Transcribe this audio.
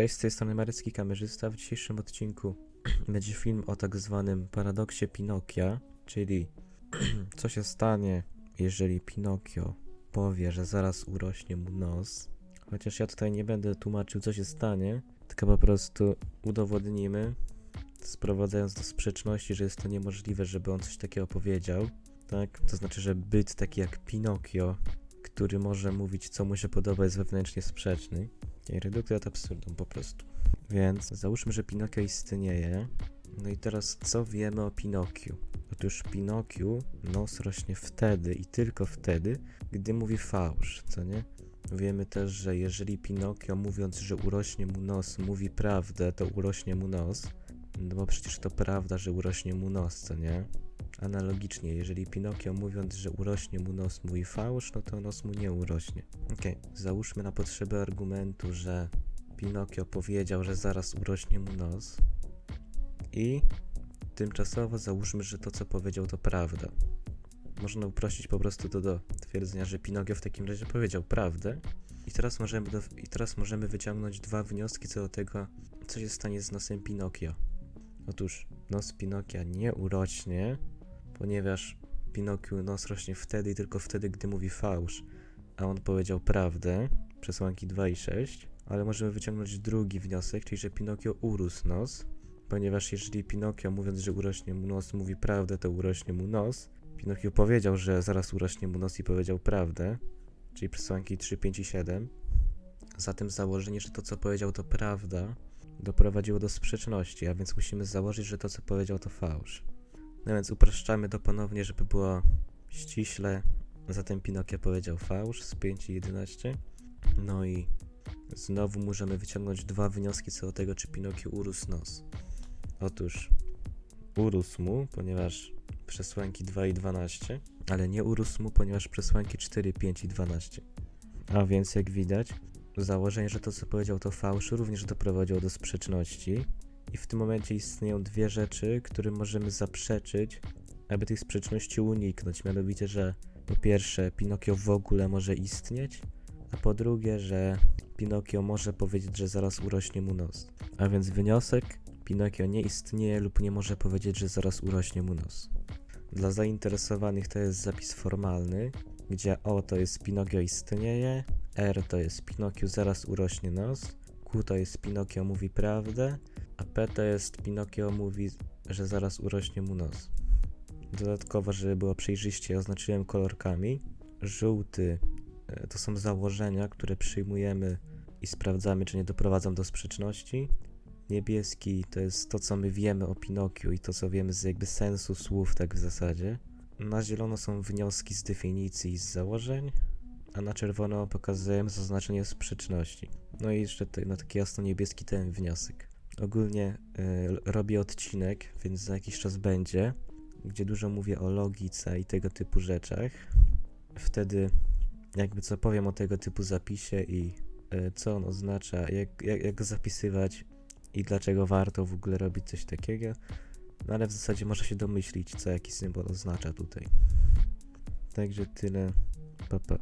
Cześć, z tej strony Marecki Kamerzysta. W dzisiejszym odcinku będzie film o tak zwanym paradoksie Pinokia, czyli co się stanie, jeżeli Pinokio powie, że zaraz urośnie mu nos. Chociaż ja tutaj nie będę tłumaczył, co się stanie, tylko po prostu udowodnimy, sprowadzając do sprzeczności, że jest to niemożliwe, żeby on coś takiego powiedział. Tak? To znaczy, że byt taki jak Pinokio, który może mówić, co mu się podoba, jest wewnętrznie sprzeczny. Redukcja ad absurdum po prostu. Więc załóżmy, że Pinokio istnieje. No i teraz co wiemy o Pinokiu? Otóż Pinokiu nos rośnie wtedy i tylko wtedy, gdy mówi fałsz, co nie? Wiemy też, że jeżeli Pinokio mówiąc, że urośnie mu nos, mówi prawdę, to urośnie mu nos. No bo przecież to prawda, że urośnie mu nos, co nie? Analogicznie, jeżeli Pinokio mówiąc, że urośnie mu nos, mówi fałsz, no to nos mu nie urośnie. Okej, załóżmy na potrzeby argumentu, że Pinokio powiedział, że zaraz urośnie mu nos i tymczasowo załóżmy, że to co powiedział to prawda. Można uprościć po prostu to do twierdzenia, że Pinokio w takim razie powiedział prawdę i teraz możemy, do, i teraz możemy wyciągnąć dwa wnioski co do tego, co się stanie z nosem Pinokio. Otóż nos Pinokia nie urośnie, ponieważ Pinokiu nos rośnie wtedy i tylko wtedy, gdy mówi fałsz, a on powiedział prawdę, przesłanki 2 i 6, ale możemy wyciągnąć drugi wniosek, czyli że Pinokio urósł nos, ponieważ jeżeli Pinokio mówiąc, że urośnie mu nos, mówi prawdę, to urośnie mu nos. Pinokio powiedział, że zaraz urośnie mu nos i powiedział prawdę, czyli przesłanki 3, 5 i 7. Zatem założenie, że to co powiedział to prawda, doprowadziło do sprzeczności, a więc musimy założyć, że to co powiedział to fałsz. No więc upraszczamy to ponownie, żeby było ściśle. Zatem Pinokio powiedział fałsz z 5 i 11. No i znowu możemy wyciągnąć dwa wnioski co do tego, czy Pinokio urósł nos. Otóż urósł mu, ponieważ przesłanki 2 i 12, ale nie urósł mu, ponieważ przesłanki 4, 5 i 12. A więc jak widać, założenie, że to co powiedział to fałsz również doprowadziło do sprzeczności. I w tym momencie istnieją dwie rzeczy, którym możemy zaprzeczyć, aby tych sprzeczności uniknąć. Mianowicie, że po pierwsze, Pinokio w ogóle może istnieć, a po drugie, że Pinokio może powiedzieć, że zaraz urośnie mu nos. A więc wniosek: Pinokio nie istnieje lub nie może powiedzieć, że zaraz urośnie mu nos. Dla zainteresowanych to jest zapis formalny, gdzie O to jest Pinokio istnieje, R to jest Pinokio zaraz urośnie nos, Q to jest Pinokio mówi prawdę, a to jest Pinokio mówi, że zaraz urośnie mu nos. Dodatkowo, żeby było przejrzyście, oznaczyłem kolorkami. Żółty e, to są założenia, które przyjmujemy i sprawdzamy, czy nie doprowadzą do sprzeczności. Niebieski to jest to, co my wiemy o Pinokiu i to, co wiemy z jakby sensu słów, tak w zasadzie. Na zielono są wnioski z definicji i z założeń, a na czerwono pokazujemy zaznaczenie sprzeczności. No i jeszcze na taki jasno-niebieski ten wniosek. Ogólnie y, robię odcinek, więc za jakiś czas będzie, gdzie dużo mówię o logice i tego typu rzeczach. Wtedy jakby co powiem o tego typu zapisie i y, co on oznacza, jak, jak, jak go zapisywać i dlaczego warto w ogóle robić coś takiego. No ale w zasadzie można się domyślić, co jaki symbol oznacza tutaj. Także tyle. Pa, pa.